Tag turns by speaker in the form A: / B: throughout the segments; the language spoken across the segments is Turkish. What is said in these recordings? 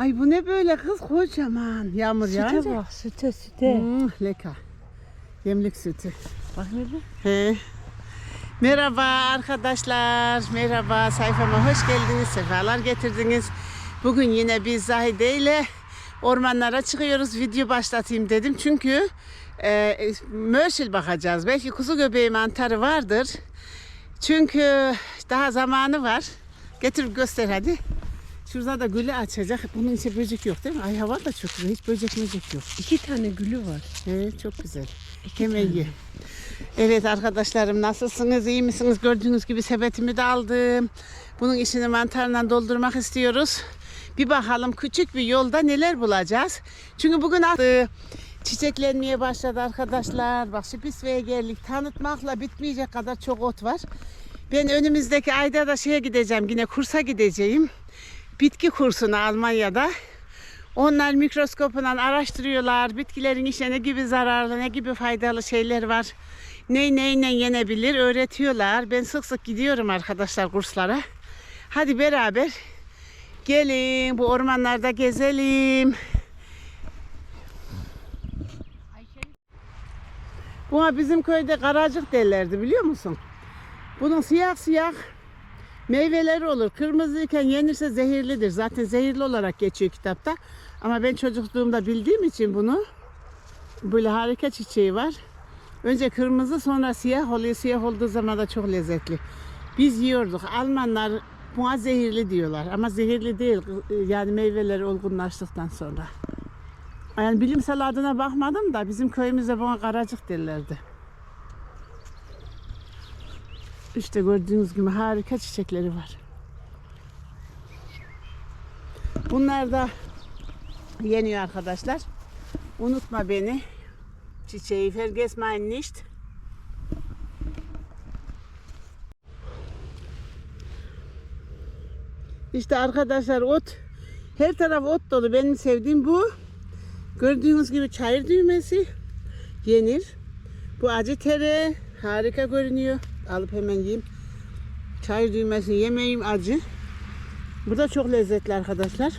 A: Ay bu ne böyle kız kocaman. Yağmur
B: Süte
A: yağınca.
B: bak süte süte.
A: Hmm, leka. Yemlik sütü.
B: Bak nerede?
A: He. Merhaba arkadaşlar. Merhaba sayfama hoş geldiniz. Sefalar getirdiniz. Bugün yine biz Zahide ile ormanlara çıkıyoruz. Video başlatayım dedim. Çünkü e, mörşil bakacağız. Belki kuzu göbeği mantarı vardır. Çünkü daha zamanı var. Getirip göster hadi. Şurada da gülü açacak. Bunun içi böcek yok değil mi? Ay hava da çok güzel. Hiç böcek böcek yok.
B: İki tane gülü var.
A: Evet çok güzel. Hemen ye. Evet arkadaşlarım nasılsınız? iyi misiniz? Gördüğünüz gibi sepetimi de aldım. Bunun içini mantarla doldurmak istiyoruz. Bir bakalım küçük bir yolda neler bulacağız. Çünkü bugün e, çiçeklenmeye başladı arkadaşlar. Bak Şipisve'ye geldik. Tanıtmakla bitmeyecek kadar çok ot var. Ben önümüzdeki ayda da şeye gideceğim. Yine kursa gideceğim. Bitki kursuna Almanya'da. Onlar mikroskopla araştırıyorlar. Bitkilerin içine ne gibi zararlı, ne gibi faydalı şeyler var. Ne neyle yenebilir öğretiyorlar. Ben sık sık gidiyorum arkadaşlar kurslara. Hadi beraber gelin bu ormanlarda gezelim. Buna bizim köyde karacık derlerdi biliyor musun? Bunun siyah siyah meyveleri olur. Kırmızıyken yenirse zehirlidir. Zaten zehirli olarak geçiyor kitapta. Ama ben çocukluğumda bildiğim için bunu böyle harika çiçeği var. Önce kırmızı sonra siyah oluyor. Siyah olduğu zaman da çok lezzetli. Biz yiyorduk. Almanlar buna zehirli diyorlar. Ama zehirli değil. Yani meyveleri olgunlaştıktan sonra. Yani bilimsel adına bakmadım da bizim köyümüzde buna karacık derlerdi. İşte gördüğünüz gibi harika çiçekleri var. Bunlar da yeniyor arkadaşlar. Unutma beni. Çiçeği vergiss mein nicht. İşte arkadaşlar ot. Her taraf ot dolu. Benim sevdiğim bu. Gördüğünüz gibi çayır düğmesi yenir. Bu acı tere harika görünüyor. Alıp hemen yiyeyim. Çayır düğmesini yemeyeyim acı. Bu da çok lezzetli arkadaşlar.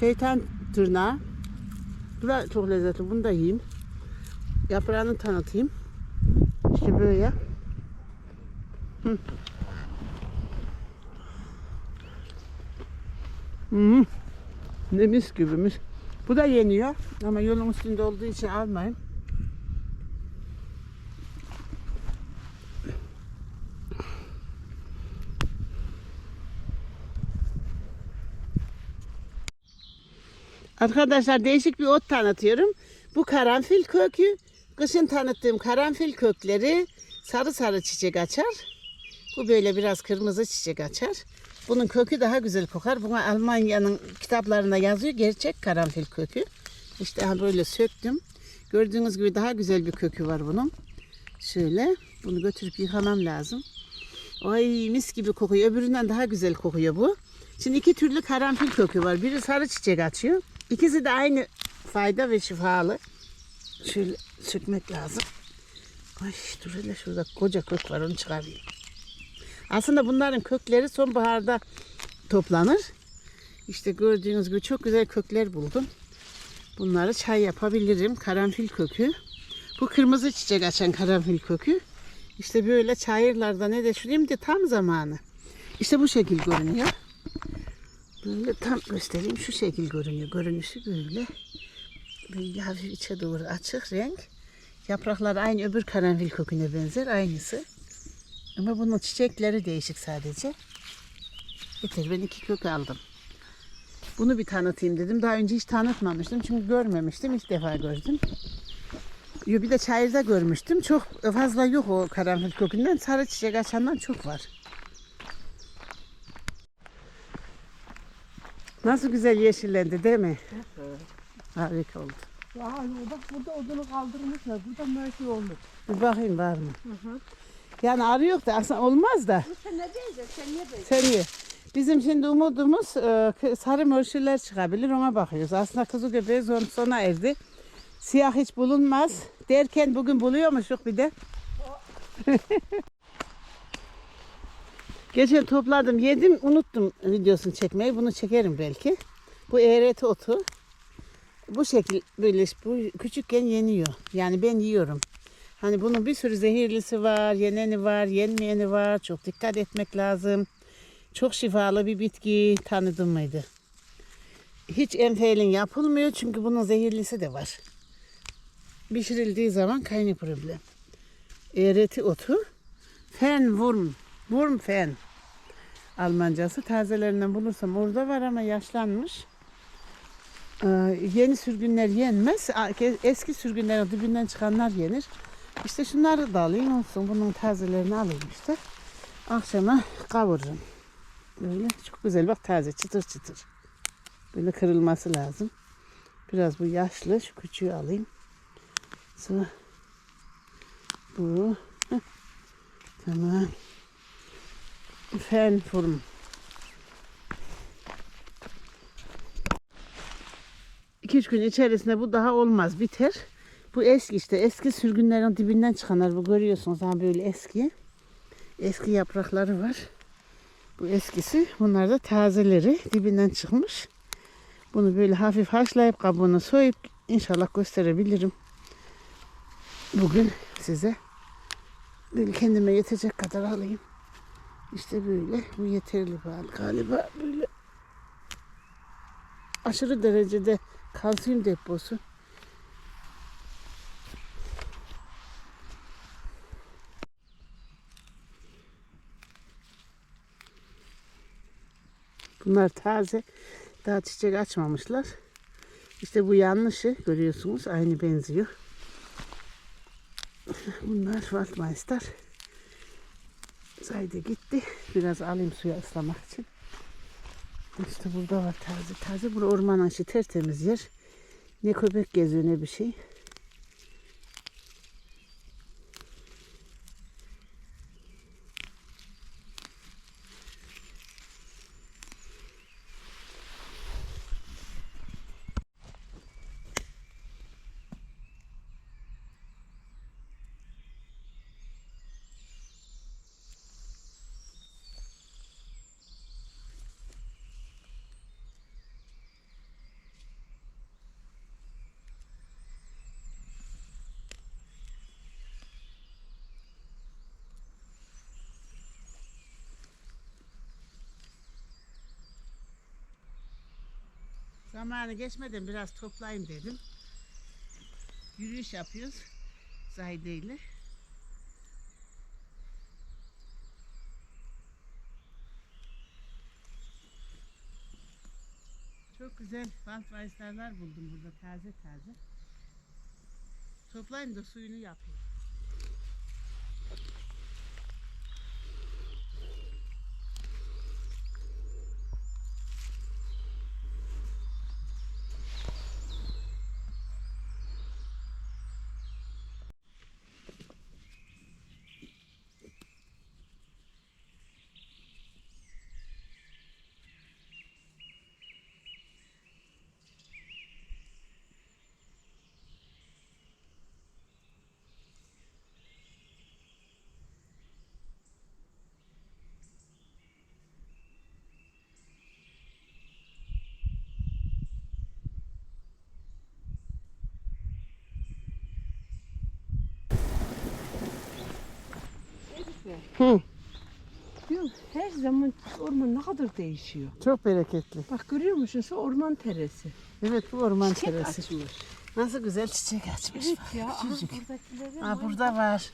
A: Şeytan tırnağı. Bu da çok lezzetli. Bunu da yiyeyim. Yaprağını tanıtayım. İşte böyle. Hı. Hmm. Ne mis gibi mis. Bu da yeniyor ama yolun üstünde olduğu için almayın. Arkadaşlar değişik bir ot tanıtıyorum. Bu karanfil kökü. Kışın tanıttığım karanfil kökleri sarı sarı çiçek açar. Bu böyle biraz kırmızı çiçek açar. Bunun kökü daha güzel kokar. Buna Almanya'nın kitaplarında yazıyor. Gerçek karanfil kökü. İşte böyle söktüm. Gördüğünüz gibi daha güzel bir kökü var bunun. Şöyle bunu götürüp yıkamam lazım. Ay mis gibi kokuyor. Öbüründen daha güzel kokuyor bu. Şimdi iki türlü karanfil kökü var. Biri sarı çiçek açıyor. İkisi de aynı fayda ve şifalı. Şöyle sökmek lazım. Ay dur hele şurada koca kök var onu çıkarayım. Aslında bunların kökleri sonbaharda toplanır. İşte gördüğünüz gibi çok güzel kökler buldum. Bunları çay yapabilirim. Karanfil kökü. Bu kırmızı çiçek açan karanfil kökü. İşte böyle çayırlarda ne de şurayım tam zamanı. İşte bu şekil görünüyor. Böyle tam göstereyim şu şekil görünüyor. Görünüşü böyle. Böyle hafif içe doğru açık renk. Yaprakları aynı öbür karanfil köküne benzer. Aynısı. Ama bunun çiçekleri değişik sadece. Yeter ben iki kök aldım. Bunu bir tanıtayım dedim. Daha önce hiç tanıtmamıştım. Çünkü görmemiştim. İlk defa gördüm. Bir de çayırda görmüştüm. Çok fazla yok o karanfil kökünden. Sarı çiçek açandan çok var. Nasıl güzel yeşillendi değil mi? Harika oldu.
B: Ya bak burada odunu kaldırmışlar. Burada mersi olmuş.
A: Bir bakayım var mı? Yani arıyor da aslında olmaz da.
B: Sen ne diyeceksin? Sen niye böyle?
A: Sen. Bizim şimdi umudumuz e, sarı mörşüller çıkabilir ona bakıyoruz. Aslında kızı göbeği son, sona erdi. Siyah hiç bulunmaz. Derken bugün buluyormuşuk bir de. Geçen topladım yedim unuttum videosunu çekmeyi. Bunu çekerim belki. Bu eğreti otu bu şekil böyle bu küçükken yeniyor. Yani ben yiyorum. Hani bunun bir sürü zehirlisi var, yeneni var, yenmeyeni var. Çok dikkat etmek lazım. Çok şifalı bir bitki tanıdın mıydı? Hiç enfeilin yapılmıyor çünkü bunun zehirlisi de var. Pişirildiği zaman kaynı problem. Eğreti otu. Fen wurm. Wurm fen. Almancası tazelerinden bulursam orada var ama yaşlanmış. Ee, yeni sürgünler yenmez. Eski sürgünlerin dibinden çıkanlar yenir. İşte şunları da alayım olsun. Bunun tazelerini alayım işte. Akşama kavururum. Böyle çok güzel bak taze çıtır çıtır. Böyle kırılması lazım. Biraz bu yaşlı. Şu küçüğü alayım. Sonra bu. Heh. Tamam. Fen form. İki üç gün içerisinde bu daha olmaz biter. Bu eski işte eski sürgünlerin dibinden çıkanlar bu görüyorsunuz ha böyle eski. Eski yaprakları var. Bu eskisi. Bunlar da tazeleri dibinden çıkmış. Bunu böyle hafif haşlayıp kabuğunu soyup inşallah gösterebilirim. Bugün size böyle kendime yetecek kadar alayım. İşte böyle. Bu yeterli bana galiba. Böyle aşırı derecede kalsiyum deposu. Bunlar taze. Daha çiçek açmamışlar. İşte bu yanlışı görüyorsunuz. Aynı benziyor. Bunlar Waldmeister. Zayde gitti. Biraz alayım suya ıslamak için. İşte burada var taze taze. Bura orman aşı tertemiz yer. Ne köpek geziyor ne bir şey. Zamanı geçmeden biraz toplayayım dedim. Yürüyüş yapıyoruz Zahide ile. Çok güzel Waldweister'lar buldum burada taze taze. Toplayayım da suyunu yapayım. Hı,
B: Diyorum her zaman orman ne kadar değişiyor.
A: çok bereketli.
B: Bak görüyor musun şu orman teresi.
A: Evet bu orman
B: Çiçek
A: terası.
B: açmış.
A: Nasıl güzel çiçek açmış.
B: Evet
A: bak,
B: ya aha, buradakileri
A: Ha burada var.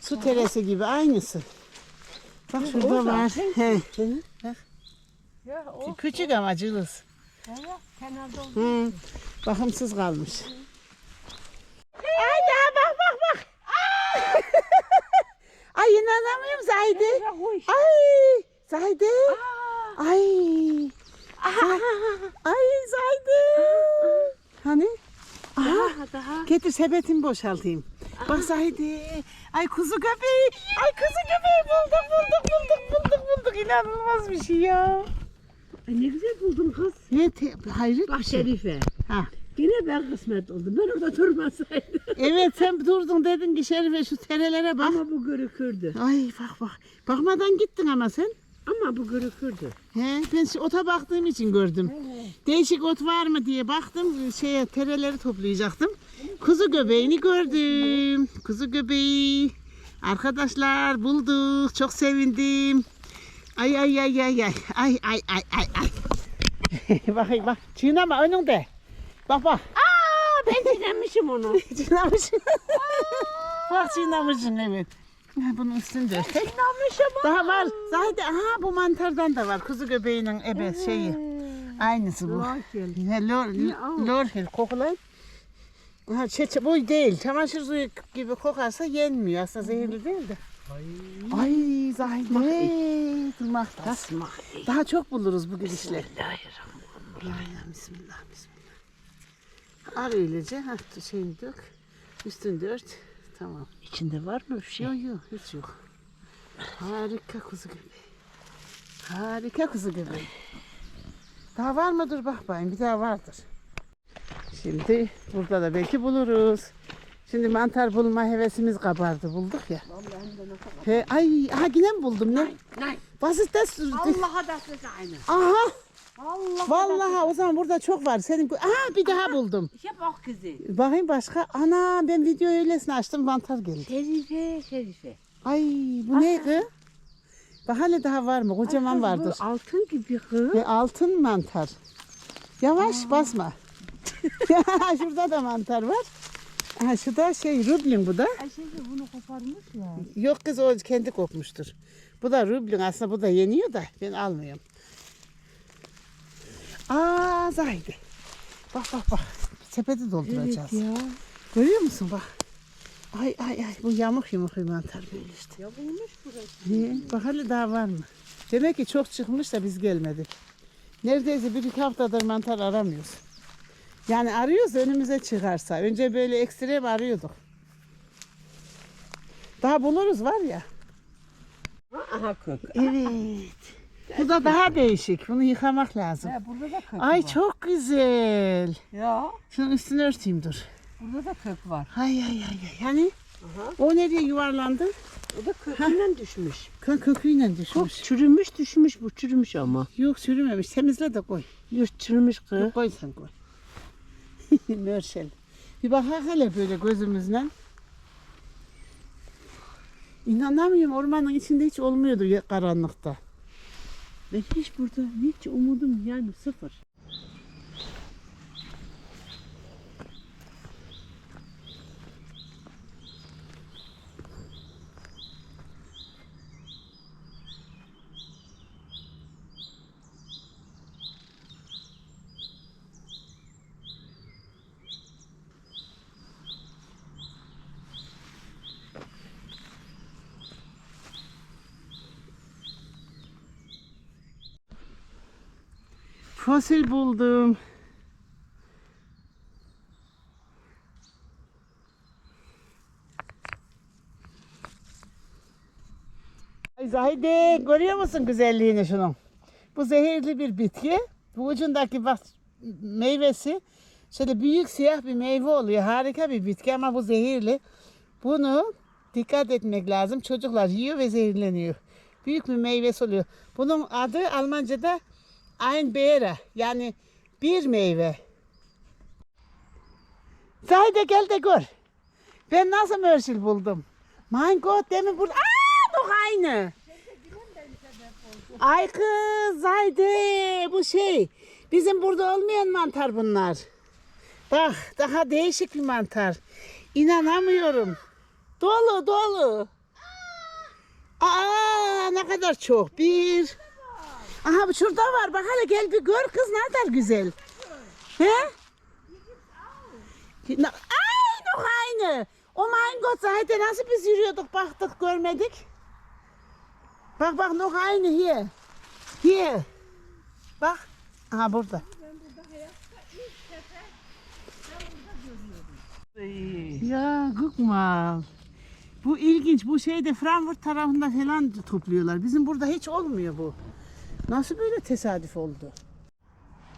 A: Su teresi gibi aynısı. Bak şurada
B: orada.
A: var. He.
B: Ya o
A: Küçük ama cılız.
B: evet, kenarda.
A: Hı. Bakımsız kalmış. Ay daha bak bak bak. Ay inanamıyorum Zahide. Ay Zahide. Ay. Ay Zahide. Hani?
B: Daha daha.
A: Getir sepetimi boşaltayım. Bak Zahide. Ay kuzu köpeği. Ay kuzu köpeği bulduk bulduk bulduk bulduk bulduk. İnanılmaz bir şey ya.
B: Ay ne güzel buldun kız.
A: Ne te- hayret
B: Bak
A: şey.
B: Şerife.
A: Ha.
B: Yine ben kısmet oldum. Ben orada durmasaydım.
A: Evet sen durdun dedin ki Şerife şu terelere bak.
B: Ama bu görükürdü.
A: Ay bak bak. Bakmadan gittin ama sen.
C: Ama bu görükürdü.
A: He, ben şu ota baktığım için gördüm. Değişik ot var mı diye baktım. Şeye tereleri toplayacaktım. Kuzu göbeğini gördüm. Kuzu göbeği. Arkadaşlar bulduk. Çok sevindim. Ay ay ay ay ay. Ay ay ay ay ay. Bakayım bak. Çiğneme önünde. Bak bak.
C: Aa ben dinlemişim onu.
A: Çiğnemişsin. bak çiğnemişsin evet. Bunun üstünde.
C: Dinlemişim
A: Daha var. Zaten aha bu mantardan da var. Kuzu göbeğinin ebe şeyi. Aynısı bu. Ne lor, lorhel kokulan. Ha, çe, çe- bu değil. Çamaşır suyu gibi kokarsa yenmiyor. Aslında zehirli değil de. Ay. Durmak da.
C: Tasma.
A: Daha çok buluruz bu gidişle.
C: Bismillahirrahmanirrahim.
A: Bismillah bismillah. Al öylece. Ha, şeyini dök. Üstünü de ört. Tamam.
C: İçinde var mı bir şey?
A: Yok yok hiç yok. Harika kuzu göbeği. Harika kuzu göbeği. Daha var mıdır bak bakayım bir daha vardır. Şimdi burada da belki buluruz. Şimdi mantar bulma hevesimiz kabardı bulduk ya. He, ay aha yine mi buldum ne?
C: Nein.
A: Basite sürdü.
C: Allah'a da size aynı.
A: Aha
C: Allah.
A: vallahi o zaman burada çok var. Senin aha bir daha buldum.
C: Habe auch gesehen.
A: Bakayım başka. Ana ben video öylesine açtım mantar geldi.
C: Şerife, şerife.
A: Ay bu ne kız? Bak hele daha var mı? Kocaman vardır.
C: Bu altın gibi kız.
A: Ve altın mantar. Yavaş basma. Şurada da mantar var. Ha, şu da şey rublin bu da.
C: Ayşe'de bunu koparmışlar.
A: Yok kız o kendi kopmuştur. Bu da rublin aslında bu da yeniyor da ben almıyorum. Aa Zahide. Bak bak bak. Sepeti dolduracağız.
C: ya.
A: Görüyor musun bak. Ay ay ay bu yamuk yumuk bir mantar böyle işte.
C: Ya bulmuş burası.
A: He, bak hele daha var mı? Demek ki çok çıkmış da biz gelmedik. Neredeyse bir iki haftadır mantar aramıyoruz. Yani arıyoruz önümüze çıkarsa. Önce böyle ekstrem arıyorduk. Daha buluruz var ya.
C: Aha kök.
A: Evet. Bu da daha değişik. Bunu yıkamak lazım.
C: Ha, burada da kök
A: Ay
C: var.
A: çok güzel.
C: Ya
A: Şunun üstünü örteyim dur.
C: burada da kök var.
A: Ay ay ay. ay. Yani
C: Aha.
A: o nereye yuvarlandı?
C: O da kökünden düşmüş.
A: Kö köküyle
C: Çok
A: düşmüş.
C: çürümüş düşmüş bu çürümüş ama.
A: Yok çürümemiş. Temizle de koy.
C: Yok çürümüş kız.
A: Yok, koy sen koy. Mörşel. Bir bak hele böyle gözümüzle. İnanamıyorum ormanın içinde hiç olmuyordu ya- karanlıkta.
C: Ben hiç burada hiç umudum yani sıfır.
A: Fosil buldum. Zahide görüyor musun güzelliğini şunun? Bu zehirli bir bitki. Bu ucundaki bak meyvesi şöyle büyük siyah bir meyve oluyor. Harika bir bitki ama bu zehirli. Bunu dikkat etmek lazım. Çocuklar yiyor ve zehirleniyor. Büyük bir meyvesi oluyor. Bunun adı Almanca'da Einbeere yani bir meyve. Zahide gel de gör. Ben nasıl mörşil buldum. Mein Gott demin burada. Aa noch eine. Ay kız Zahide bu şey. Bizim burada olmayan mantar bunlar. Bak daha değişik bir mantar. İnanamıyorum. Dolu dolu. Aa ne kadar çok. Bir. Aha şurada var. Bak hele gel bir gör kız ne kadar güzel. He? Na- Ay noch eine. Oh mein Gott Zahide nasıl biz yürüyorduk baktık görmedik. Bak bak noch eine hier. Hier. Bak. Aha burada. Ya guck. Bu ilginç. Bu şeyde Frankfurt tarafında falan topluyorlar. Bizim burada hiç olmuyor bu. Nasıl böyle tesadüf oldu?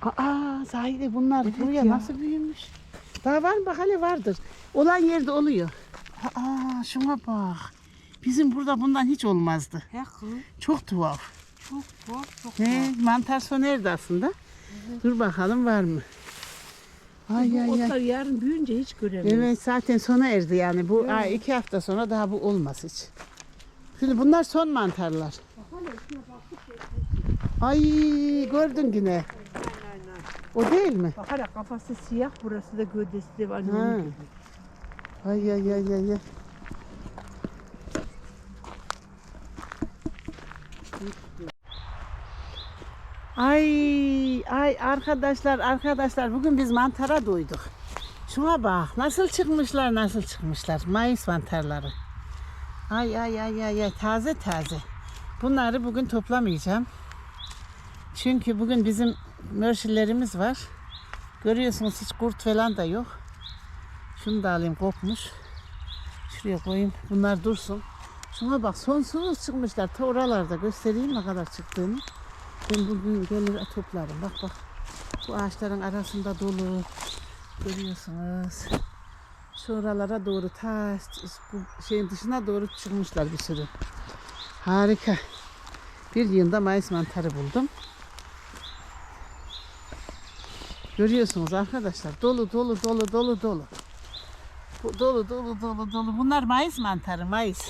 A: Aa sahilde bunlar buraya
C: ya.
A: nasıl büyümüş? Daha var mı? Bak hele vardır. Olan yerde oluyor. Aa şuna bak. Bizim burada bundan hiç olmazdı.
C: He.
A: Çok tuhaf.
B: çok çok çok
A: He,
B: var.
A: mantar sona erdi aslında. Dur bakalım var mı? Ay
C: Bu
A: ay
C: otlar
A: ay.
C: yarın büyüyünce hiç göremeyiz.
A: Evet zaten sona erdi yani. Bu ay, iki hafta sonra daha bu olmaz hiç. Şimdi bunlar son mantarlar. Ay gördün yine. O değil mi?
C: Bak hala kafası siyah burası da gövdesi de var.
A: Ha. Ay ay ay ay. ay. Ay ay arkadaşlar arkadaşlar bugün biz mantara doyduk. Şuna bak nasıl çıkmışlar nasıl çıkmışlar mayıs mantarları. Ay ay ay ay ay taze taze. Bunları bugün toplamayacağım. Çünkü bugün bizim mörşillerimiz var. Görüyorsunuz hiç kurt falan da yok. Şunu da alayım kopmuş. Şuraya koyayım. Bunlar dursun. Şuna bak sonsuz çıkmışlar. Ta oralarda göstereyim ne kadar çıktığını. Ben bugün gelir toplarım. Bak bak. Bu ağaçların arasında dolu. Görüyorsunuz. Şu oralara doğru ta bu şeyin dışına doğru çıkmışlar bir sürü. Harika. Bir yığında mayıs mantarı buldum. Görüyorsunuz arkadaşlar. Dolu dolu dolu dolu dolu. Dolu dolu dolu dolu. Bunlar mayıs mantarı mayıs.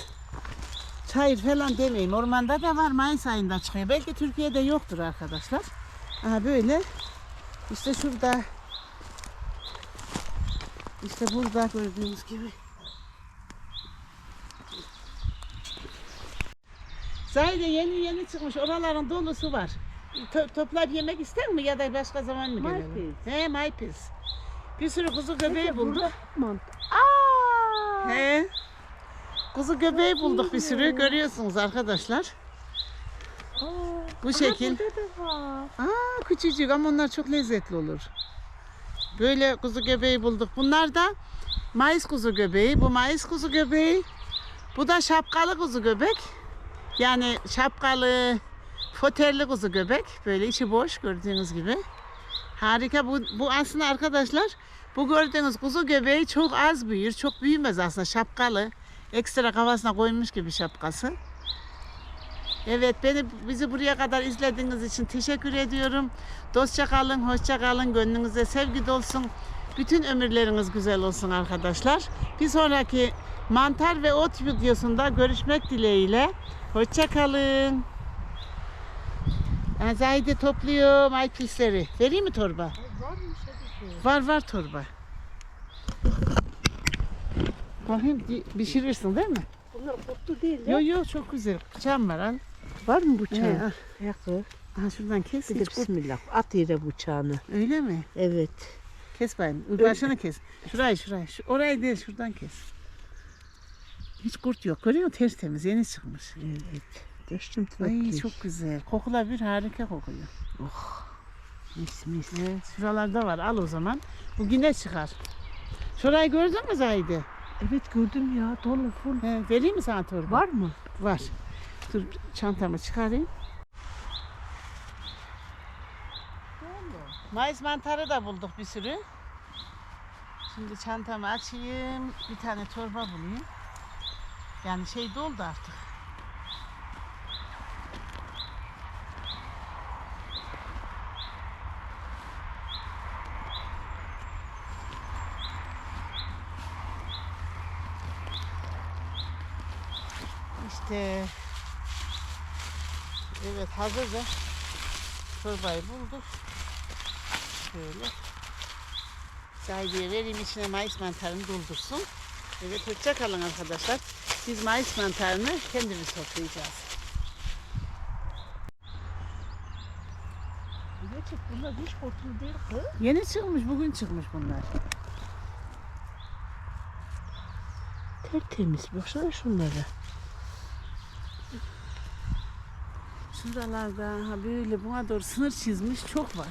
A: Çayır falan demeyin. Ormanda da var mayıs ayında çıkıyor. Belki Türkiye'de yoktur arkadaşlar. Aha böyle. İşte şurada. İşte burada gördüğünüz gibi. Zahide yeni yeni çıkmış. Oraların dolusu var. To- toplayıp yemek ister mi ya da başka zaman mı gelelim?
C: Maypis.
A: He maypis. Bir sürü kuzu göbeği bulduk.
C: Mantar. Aa!
A: He. Kuzu göbeği bulduk bir sürü. Görüyorsunuz arkadaşlar.
C: Aa,
A: Bu şekil.
C: Burada da var.
A: Aa küçücük ama onlar çok lezzetli olur. Böyle kuzu göbeği bulduk. Bunlar da mayıs kuzu göbeği. Bu mayıs kuzu göbeği. Bu da şapkalı kuzu göbek. Yani şapkalı, foterli kuzu göbek. Böyle içi boş gördüğünüz gibi. Harika. Bu, bu aslında arkadaşlar bu gördüğünüz kuzu göbeği çok az büyür. Çok büyümez aslında. Şapkalı. Ekstra kafasına koymuş gibi şapkası. Evet beni bizi buraya kadar izlediğiniz için teşekkür ediyorum. Dostça kalın, hoşça kalın, gönlünüze sevgi dolsun. Bütün ömürleriniz güzel olsun arkadaşlar. Bir sonraki mantar ve ot videosunda görüşmek dileğiyle. Hoşça kalın. Ben Zahide topluyorum ay pisleri. Vereyim mi torba?
C: Var mı şey?
A: Var var torba. Bakayım pişirirsin değil mi?
C: Bunlar kutlu değil.
A: Yok yok çok güzel. Bıçağım var al.
C: Var mı bıçağın?
A: al.
C: Yakı.
A: Aha şuradan kes.
C: Bir de
A: Hiç kurt-
C: bismillah. At yere bıçağını.
A: Öyle mi?
C: Evet.
A: Kes bayım. Başını kes. Şurayı şurayı. Şu, orayı değil şuradan kes. Hiç kurt yok. Görüyor musun? Tertemiz. Yeni çıkmış.
C: Evet. Düştüm
A: Ay
C: tüvetli.
A: çok güzel. Kokular bir harika kokuyor.
C: Mis mis.
A: Evet, şuralarda var. Al o zaman. Bu yine çıkar. Şurayı gördün mü Zahide?
C: Evet gördüm ya. Dolu full.
A: He, vereyim mi sana torba?
C: Var mı?
A: Var. Dur çantamı çıkarayım. Mayıs mantarı da bulduk bir sürü. Şimdi çantamı açayım. Bir tane torba bulayım. Yani şey doldu artık. İşte evet hazırda çorbayı bulduk. Şöyle. Sahibiye vereyim içine mayıs mantarını doldursun. Evet hoşça kalın arkadaşlar. Biz mayıs mantarını kendimiz toplayacağız.
C: Gerçek bunlar hiç kutlu değil kız.
A: Yeni çıkmış bugün çıkmış bunlar.
C: Tertemiz. Baksana şunlara.
A: Şuralarda ha böyle buna doğru sınır çizmiş çok var.